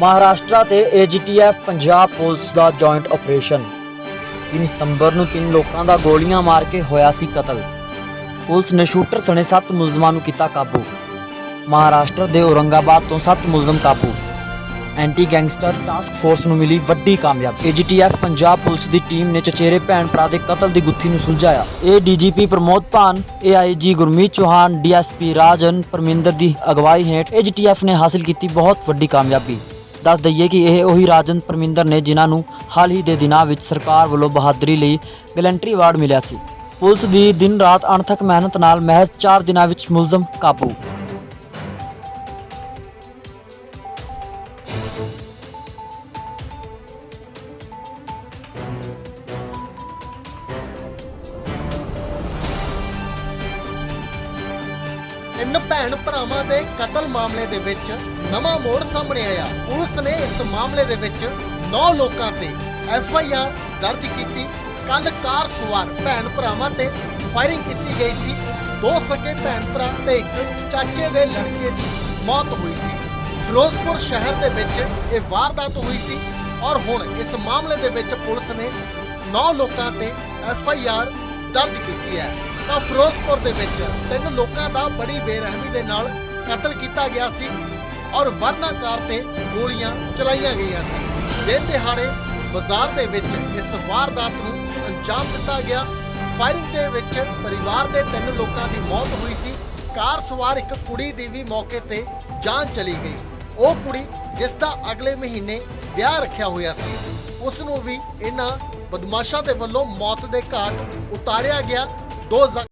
ਮਹਾਰਾਸ਼ਟਰ ਤੇ AGTF Punjab police ਦਾ joint operation 3 ਸਤੰਬਰ ਨੂੰ ਤਿੰਨ ਲੋਕਾਂ ਦਾ ਗੋਲੀਆਂ ਮਾਰ ਕੇ ਹੋਇਆ ਸੀ ਕਤਲ। ਪੁਲਿਸ ਨੇ ਸ਼ੂਟਰ ਸਣੇ 7 ਮੁਲਜ਼ਮਾਂ ਨੂੰ ਕੀਤਾ ਕਾਬੂ। ਮਹਾਰਾਸ਼ਟਰ ਦੇ ਔਰੰਗਾਬਾਦ ਤੋਂ 7 ਮੁਲਜ਼ਮ ਕਾਬੂ। ਐਂਟੀ ਗੈਂਗਸਟਰ ਟਾਸਕ ਫੋਰਸ ਨੂੰ ਮਿਲੀ ਵੱਡੀ ਕਾਮਯਾਬੀ। ਏਜੀਟੀਐਫ ਪੰਜਾਬ ਪੁਲਿਸ ਦੀ ਟੀਮ ਨੇ ਚਚੇਰੇ, ਭੈਣ ਭਰਾ ਦੇ ਕਤਲ ਦੀ ਗੁੱਥੀ ਨੂੰ ਸੁਲਝਾਇਆ। ਇਹ DGP Pramod Bhan AIG Gurmeet Chauhan DSP Rajan Parminder ਦੀ ਅਗਵਾਈ ਹੇਠ ਏਜੀਟੀਐਫ ਨੇ ਹਾਸਲ ਕੀਤੀ ਬਹੁਤ ਵੱਡੀ ਕਾਮਯਾਬੀ। ਦੱਸ ਦਈਏ ਕਿ ਇਹ ਉਹੀ ਰਾਜਨ ਪਰਮਿੰਦਰ ਨੇ ਜਿਨ੍ਹਾਂ ਨੂੰ ਹਾਲ ਹੀ ਦੇ ਦਿਨਾਂ ਵਿੱਚ ਸਰਕਾਰ ਵੱਲੋਂ ਬਹਾਦਰੀ ਲਈ ਗਲੈਂਟਰੀ ਅਵਾਰਡ ਮਿਲਿਆ ਸੀ। ਪੁਲਿਸ ਦੀ ਦਿਨ ਰਾਤ ਅਣਥਕ ਮਿਹਨਤ ਨਾਲ ਮਹਿਜ਼ 4 ਦਿਨਾਂ ਵਿੱਚ ਮੁਲਜ਼ਮ ਕਾਬੂ ਤਿੰਨ ਭੈਣ ਭਰਾਵਾਂ ਦੇ ਕਤਲ ਮਾਮਲੇ ਦੇ ਵਿੱਚ ਨਵਾਂ ਮੋੜ ਸਾਹਮਣੇ ਆਇਆ। ਪੁਲਿਸ ਨੇ ਇਸ ਮਾਮਲੇ ਦੇ ਵਿੱਚ 9 ਲੋਕਾਂ ਤੇ ਐਫ ਆਈ ਆਰ ਦਰਜ ਕੀਤੀ। ਕੱਲ ਕਾਰ ਸਵਾਰ ਭੈਣ ਭਰਾਵਾਂ ਤੇ ਫਾਇਰਿੰਗ ਕੀਤੀ ਗਈ ਸੀ। ਦੋ ਸਕੇ ਭੈਣ ਭਰਾ ਤੇ ਇੱਕ ਚਾਚੇ ਦੇ ਲੜਕੇ ਦੀ ਮੌਤ ਹੋਈ ਸੀ। ਫਿਰੋਜ਼ਪੁਰ ਸ਼ਹਿਰ ਦੇ ਵਿੱਚ ਇਹ ਵਾਰਦਾਤ ਹੋਈ ਸੀ ਔਰ ਹੁਣ ਇਸ ਮਾਮਲੇ ਦੇ ਵਿੱਚ ਪੁਲਿਸ ਨੇ 9 ਲੋਕਾਂ ਤੇ ਐਫ ਆਈ ਆਰ ਦਰਜ ਕੀਤੀ ਹੈ। ਤਾਂ ਫਿਰੋਜ਼ਪੁਰ ਦੇ ਵਿੱਚ ਤਿੰਨ ਲੋਕਾਂ ਦਾ ਬੜੀ ਬੇਰਹਿਮੀ ਦੇ ਨਾਲ ਕਤਲ ਕੀਤਾ ਗਿਆ ਸੀ ਔਰ ਵਰਨਾਕਾਰ ਤੇ ਗੋਲੀਆਂ ਚਲਾਈਆਂ ਗਈਆਂ ਸੀ। ਦਿਨ ਦਿਹਾੜੇ ਬਾਜ਼ਾਰ ਦੇ ਵਿੱਚ ਇਸ ਵਾਰਦਾਤ ਨੂੰ ਅੰਜਾਮ ਦਿੱਤਾ ਗਿਆ। ਫਾਇਰਿੰਗ ਦੇ ਵਿੱਚ ਪਰਿਵਾਰ ਦੇ ਤਿੰਨ ਲੋਕਾਂ ਦੀ ਮੌਤ ਹੋਈ ਸੀ। ਕਾਰ ਸਵਾਰ ਇੱਕ ਕੁੜੀ ਦੀ ਵੀ ਮੌਕੇ ਤੇ ਜਾਨ ਚਲੀ ਗਈ। ਉਹ ਕੁੜੀ ਜਿਸ ਦਾ ਅਗਲੇ ਮਹੀਨੇ ਵਿਆਹ ਰੱਖਿਆ ਹੋਇਆ ਸੀ। ਉਸ ਨੂੰ ਵੀ ਇਹਨਾਂ ਬਦਮਾਸ਼ਾਂ ਦੇ ਵੱਲੋਂ ਮੌਤ ਦੇ ਘਾਟ ਉਤਾਰਿਆ ਗਿਆ। ਦੋ ਜ਼-